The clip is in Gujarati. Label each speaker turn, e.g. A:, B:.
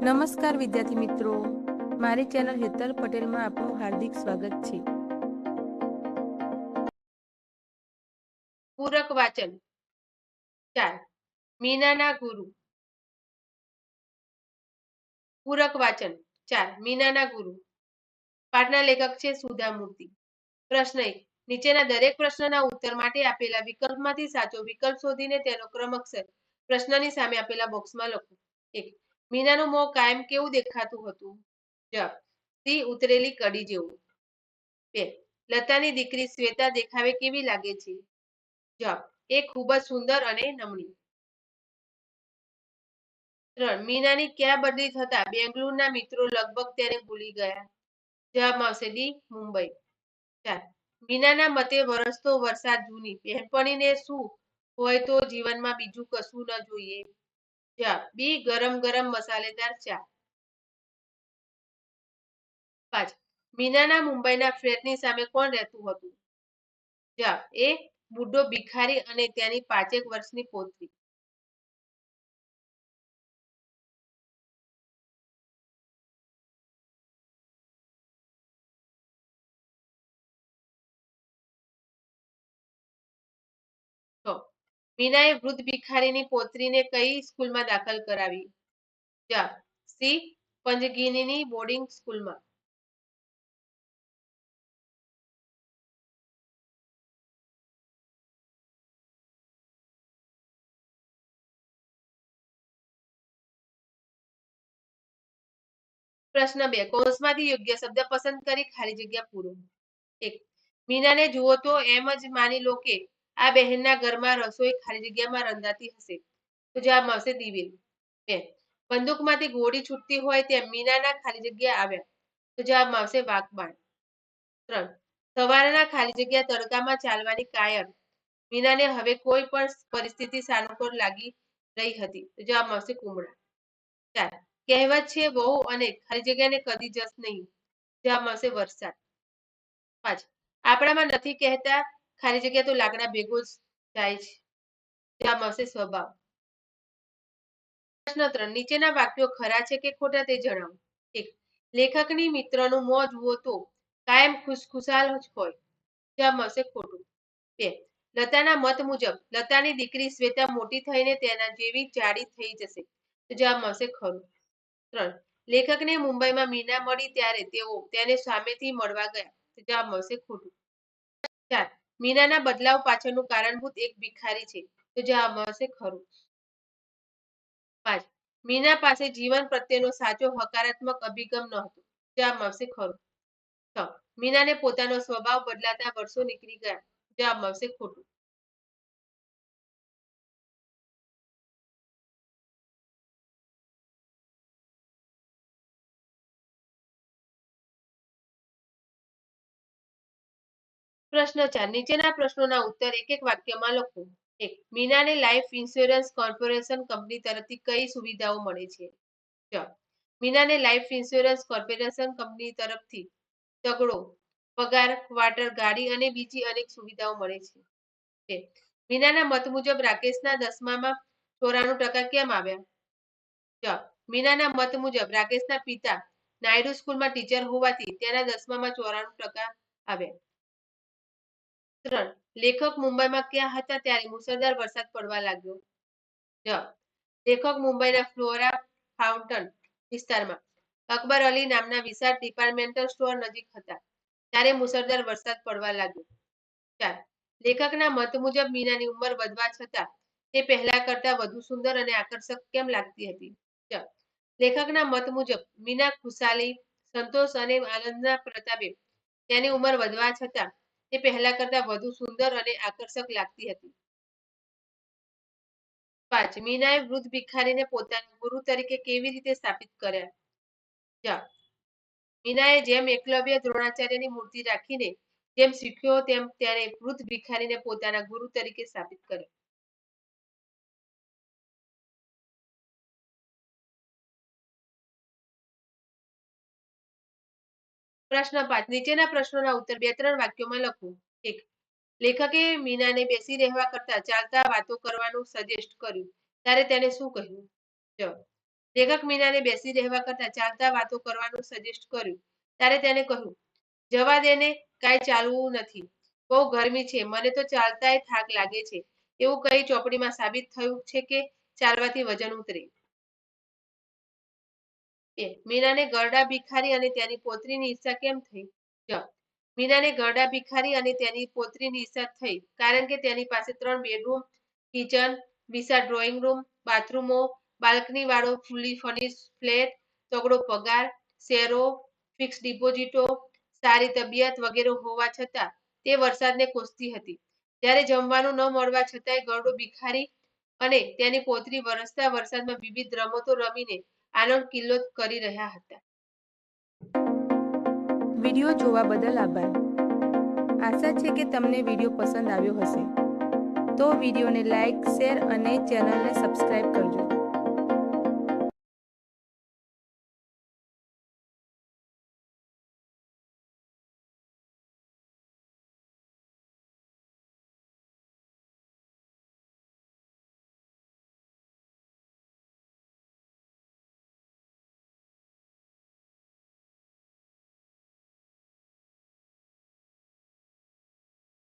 A: નમસ્કાર વિદ્યાર્થી મિત્રો. મારી ચેનલ હેતલ પટેલમાં આપનું હાર્દિક સ્વાગત છે.
B: પૂરક વાચન. ચાર. મીનાના ગુરુ. પૂરક વાચન. ચાર. મીનાના ગુરુ. પાઠના લેખક છે સુધા મૂર્તિ પ્રશ્ન એક. નીચેના દરેક પ્રશ્નના ઉત્તર માટે આપેલા વિકલ્પમાંથી સાચો વિકલ્પ શોધીને તેનો ક્રમ અક્ષર પ્રશ્નની સામે આપેલા બોક્સમાં લખો. એક. મીનાનું મોં કાયમ કેવું દેખાતું હતું? જવાબ સી ઉતરેલી કડી જેવું. બે. લતાની દીકરી શ્વેતા દેખાવે કેવી લાગે છે? જવાબ એ ખૂબ જ સુંદર અને નમણી. ત્રણ. મીનાની ક્યાં બદલી થતા બેંગ્લુરના મિત્રો લગભગ તેને ભૂલી ગયા. જવાબ આવશે ડી, મુંબઈ. ચાર. મીનાના મતે વરસતો વરસાદ જૂની. બહેનપણીને શું હોય તો જીવનમાં બીજું કશું ન જોઈએ. જવાબ બી ગરમ ગરમ મસાલેદાર ચા. પાંચ. મીનાના મુંબઈના ફ્લેટની સામે કોણ રહેતું હતું? જવાબ એ બુડ્ઢો ભિખારી અને તેની પાંચેક વર્ષની પોતરી. મીનાએ વૃદ્ધ ભિખારીની પોતરીને કઈ સ્કૂલમાં દાખલ કરાવી? જવાબ સી. પંજગીનીની બોર્ડિંગ સ્કૂલમાં. પ્રશ્ન બે. કૌંસમાંથી યોગ્ય શબ્દ પસંદ કરી ખાલી જગ્યા પૂરો. એક. મીનાને જુઓ તો એમ જ માની લો કે આ બહેનના ઘરમાં રસોઈ ખાલી જગ્યામાં રંધાતી હશે. તો જવાબ આવશે દિવેલ. બે બંદૂકમાંથી ગોળી છૂટતી હોય તેમ મીનાના ખાલી જગ્યા આવ્યા. તો જવાબ આવશે વાઘબાણ. ત્રણ, સવારના ખાલી જગ્યા તડકામાં ચાલવાની કાયમ. મીનાને હવે કોઈ પણ પરિસ્થિતિ સાનુકૂળ લાગી રહી હતી. તો જવાબ આવશે કુમળા. ચાર, કહેવત છે બહુ અને ખાલી જગ્યાને કદી જશ નહીં. જવાબ મળશે વરસાદ. પાંચ, આપણામાં નથી કહેતા ખાલી જગ્યા તો લાકડા ભેગો જ જાય છે. જવાબ મળશે સ્વભાવ. પ્રશ્ન ત્રણ, નીચેના વાક્યો ખરા છે કે ખોટા તે જણાવો. એક, લેખકની મિત્રનું મોં જુઓ તો કાયમ ખુશખુશાલ જ હોય. જવાબ મળશે ખોટું. બે, લતાના મત મુજબ, લતાની દીકરી શ્વેતા મોટી થઈને તેના જેવી જાડી થઈ જશે. તો જવાબ મળશે ખરું. ત્રણ, લેખકને મુંબઈમાં મીના મળી ત્યારે તેઓ તેને સામેથી મળવા ગયા. તો જવાબ મળશે ખોટું. ચાર મીનાના બદલાવ પાછળનું કારણભૂત એક ભિખારી છે તો જવાબ આવશે ખરું. પાંચ. મીના પાસે જીવન પ્રત્યેનો સાચો હકારાત્મક અભિગમ ન હતો જવાબ આવશે ખરું. છ. મીનાને પોતાનો સ્વભાવ બદલાતા વર્ષો નીકળી ગયા જવાબ આવશે ખોટું. પ્રશ્ન ચાર, નીચેના પ્રશ્નોના ઉત્તર એક એક વાક્યમાં લખો. એક, મીનાને લાઈફ ઇન્સ્યોરન્સ કોર્પોરેશન કંપની તરફથી કઈ સુવિધાઓ મળે છે? મીનાને લાઈફ ઇન્સ્યોરન્સ કોર્પોરેશન કંપની તરફથી તગડો, પગાર ક્વાર્ટર ગાડી અને બીજી અનેક સુવિધાઓ મળે છે. મીનાના મત મુજબ રાકેશના દસમામાં ચોરાણું ટકા કેમ આવ્યા? જવાબ મીનાના મત મુજબ રાકેશના પિતા નાયડુ સ્કૂલમાં ટીચર હોવાથી તેના દસમામાં ચોરાણું ટકા આવ્યા. ત્રણ. લેખક મુંબઈમાં ક્યાં હતા? ત્યારે મુસળધાર વરસાદ પડવા લાગ્યો. લેખક મુંબઈના ફ્લોરા ફાઉન્ટન વિસ્તારમાં અકબર અલી નામના વિશાળ ડિપાર્ટમેન્ટલ સ્ટોર નજીક હતા. ત્યારે મુસળધાર વરસાદ પડવા લાગ્યો. ચાર. લેખકના મત મુજબ મીનાની ઉંમર વધવા છતાં તે પહેલા કરતા વધુ સુંદર અને આકર્ષક કેમ લાગતી હતી? લેખકના મત મુજબ મીના ખુશાલી, સંતોષ અને આનંદના પ્રતાપે તેની ઉંમર વધવા છતાં તે પહેલા કરતા વધુ સુંદર અને આકર્ષક લાગતી હતી. પાંચ મીનાએ વૃદ્ધ ભિખારીને પોતાના ગુરુ તરીકે કેવી રીતે સ્થાપિત કર્યા? મીનાએ જેમ એકલવ્ય દ્રોણાચાર્યની મૂર્તિ રાખીને જેમ શીખ્યો, તેમ ત્યારે વૃદ્ધ ભિખારીને પોતાના ગુરુ તરીકે સ્થાપિત કર્યો. પ્રશ્ન પાંચ, નીચેના પ્રશ્નોના ઉત્તર બે ત્રણ વાક્યોમાં લખો. એક, લેખકે મીનાને બેસી રહેવા કરતા ચાલતા વાતો કરવાનું સજેસ્ટ કર્યું. ત્યારે તેને શું કહ્યું? લેખક મીનાને બેસી રહેવા કરતા ચાલતા વાતો કરવાનું સજેસ્ટ કર્યું. ત્યારે તેને કહ્યું, જવા દેને કાંઈ ચાલવું નથી. બહુ ગરમી છે, મને તો ચાલતાય થાક લાગે છે. એવું કઈ ચોપડીમાં સાબિત થયું છે કે ચાલવાથી વજન ઉતરે? બે મીનાને ગરડા ભિખારી અને તેની પોતરીની ઈચ્છા કેમ થઈ? જ ગરડા ભિખારી અને તેની પોતરીની ઈચ્છા થઈ કારણ કે તેની પાસે ત્રણ બેડરૂમ કિચન વિશાળ ડ્રોઈંગ રૂમ બાથરૂમો બાલ્કની વાળો ફૂલી ફર્નિશ ફ્લેટ તગડો પગાર, શેરો ફિક્સ ડિપોઝિટો સારી તબિયત વગેરે હોવા છતાં તે વરસાદને કોસતી હતી. જ્યારે જમવાનું ન મળવા છતાંય ગરડો ભિખારી અને તેની પોતરી વરસતા વરસાદમાં વિવિધ રમતો રમીને આનંદ કિલ્લોત કરી રહ્યા હતા.
A: વીડિયો જોવા બદલ આભાર. આશા છે કે તમને વીડિયો પસંદ આવ્યો હશે. તો વિડીયોને લાઈક, શેર અને ચેનલને સબસ્ક્રાઈબ કરજો.